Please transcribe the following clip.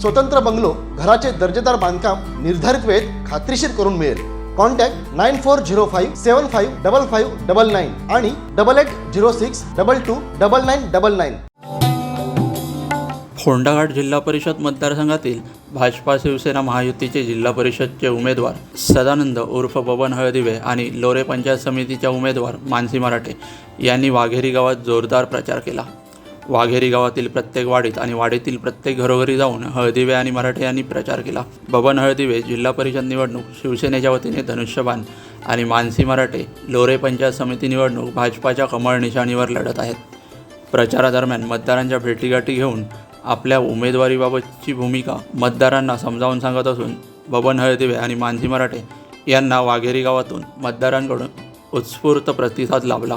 स्वतंत्र बंगलो घराचे दर्जेदार बांधकाम निर्धारित वेळेत खात्रीशीर करून मिळेल. Contact nine four zero five seven five double five double nine आणि double eight zero six double two double nine double nine. Phondaghat जिल्हा परिषद मतदारसंघातील भाजपा शिवसेना महायुतीचे जिल्हा परिषदचे उमेदवार सदानंद उर्फ बबन हळदिवे आणि लोरे पंचायत समितीच्या उमेदवार मानसी मराठे यांनी वाघेरी गावात जोरदार प्रचार केला. वाघेरी गावातील प्रत्येक वाडीत आणि वाडीतील प्रत्येक घरोघरी जाऊन हळदिवे आणि मराठे यांनी प्रचार केला. बबन हळदिवे जिल्हा परिषद निवडणूक शिवसेनेच्या वतीने धनुष्यबाण आणि मानसी मराठे लोरे पंचायत समिती निवडणूक भाजपाच्या कमळ निशाणीवर लढत आहेत. प्रचारादरम्यान मतदारांच्या भेटीगाठी घेऊन आपल्या उमेदवारीबाबतची भूमिका मतदारांना समजावून सांगत असून बबन हळदिवे आणि मानसी मराठे यांना वाघेरी गावातून मतदारांकडून उत्स्फूर्त प्रतिसाद लाभला.